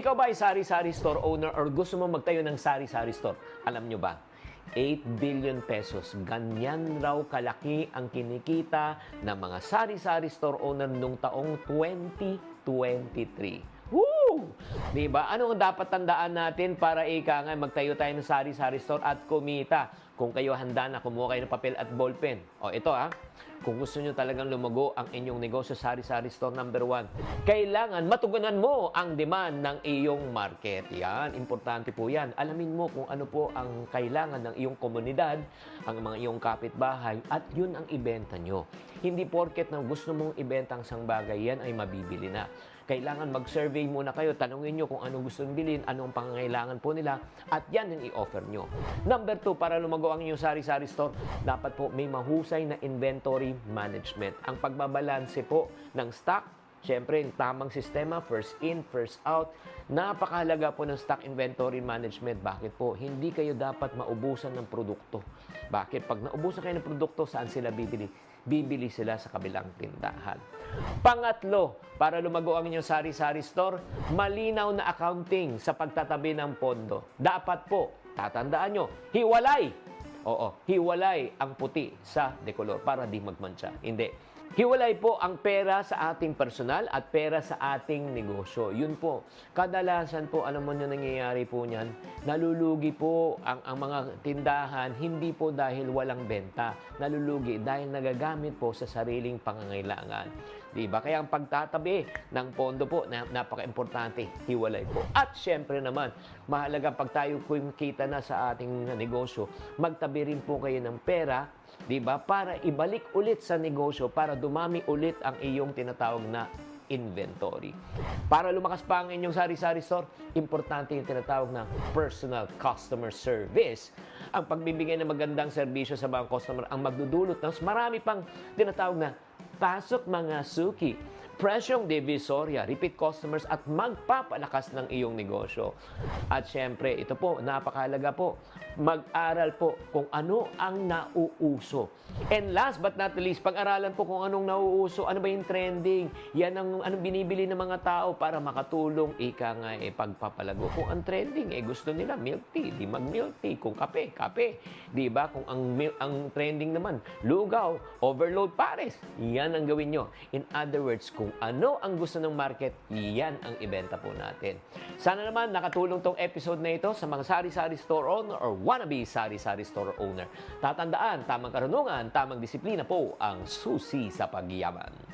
Ikaw ba ay sari-sari store owner or gusto mo magtayo ng sari-sari store? Alam nyo ba? 8 billion pesos. Ganyan raw kalaki ang kinikita ng mga sari-sari store owner nung taong 2023. Woo! Di ba? Ano ang dapat tandaan natin para ika nga magtayo tayo ng sari-sari store at kumita? Kung kayo handa na, kumuha kayo ng papel at ballpen. O ito ha, kung gusto nyo talagang lumago ang inyong negosyo sari-sari store number one, kailangan matugunan mo ang demand ng iyong market. Yan, importante po yan. Alamin mo kung ano po ang kailangan ng iyong komunidad, ang mga iyong kapitbahay, at yun ang ibenta nyo. Hindi porket na gusto mong ibenta ang isang bagay, yan ay mabibili na. Kailangan mag-survey muna kayo, tanungin nyo kung ano gusto bilhin, anong pangangailangan po nila, at yan ang i-offer nyo. Number two, para lumago ang inyong sari-sari store, dapat po may mahusay na inventory management. Ang pagbabalanse po ng stock, Siyempre, yung tamang sistema, first in, first out. Napakahalaga po ng stock inventory management. Bakit po? Hindi kayo dapat maubusan ng produkto. Bakit? Pag naubusan kayo ng produkto, saan sila bibili? Bibili sila sa kabilang tindahan. Pangatlo, para lumago ang inyong sari-sari store, malinaw na accounting sa pagtatabi ng pondo. Dapat po, tatandaan nyo, hiwalay Oo, hiwalay ang puti sa dekolor para di magmantsa. Hindi. Hiwalay po ang pera sa ating personal at pera sa ating negosyo. Yun po. Kadalasan po, alam mo na nangyayari po niyan, nalulugi po ang, ang mga tindahan, hindi po dahil walang benta. Nalulugi dahil nagagamit po sa sariling pangangailangan. Di ba? Kaya ang pagtatabi ng pondo po, na, napaka-importante, hiwalay po. At syempre naman, mahalaga pag tayo kumikita na sa ating negosyo, magtabi rin po kayo ng pera, di ba? Para ibalik ulit sa negosyo, para dumami ulit ang iyong tinatawag na inventory. Para lumakas pa ang inyong sari-sari store, importante yung tinatawag na personal customer service. Ang pagbibigay ng magandang serbisyo sa mga customer ang magdudulot ng marami pang tinatawag na pasok mga suki, presyong divisoria, repeat customers at magpapalakas ng iyong negosyo. At syempre, ito po, napakahalaga po, mag-aral po kung ano ang nauuso. And last but not least, pag-aralan po kung anong nauuso, ano ba yung trending, yan ang anong binibili ng mga tao para makatulong ika nga eh, pagpapalago. Kung ang trending, eh gusto nila milk tea, di mag-milk tea. Kung kape, kape. Di ba? Kung ang, ang trending naman, lugaw, overload pares, yan ang gawin nyo. In other words, kung ano ang gusto ng market, yan ang ibenta po natin. Sana naman nakatulong tong episode na ito sa mga sari-sari store owner or wannabe sari-sari store owner. Tatandaan, tamang karunungan, tamang disiplina po ang susi sa pagyaman.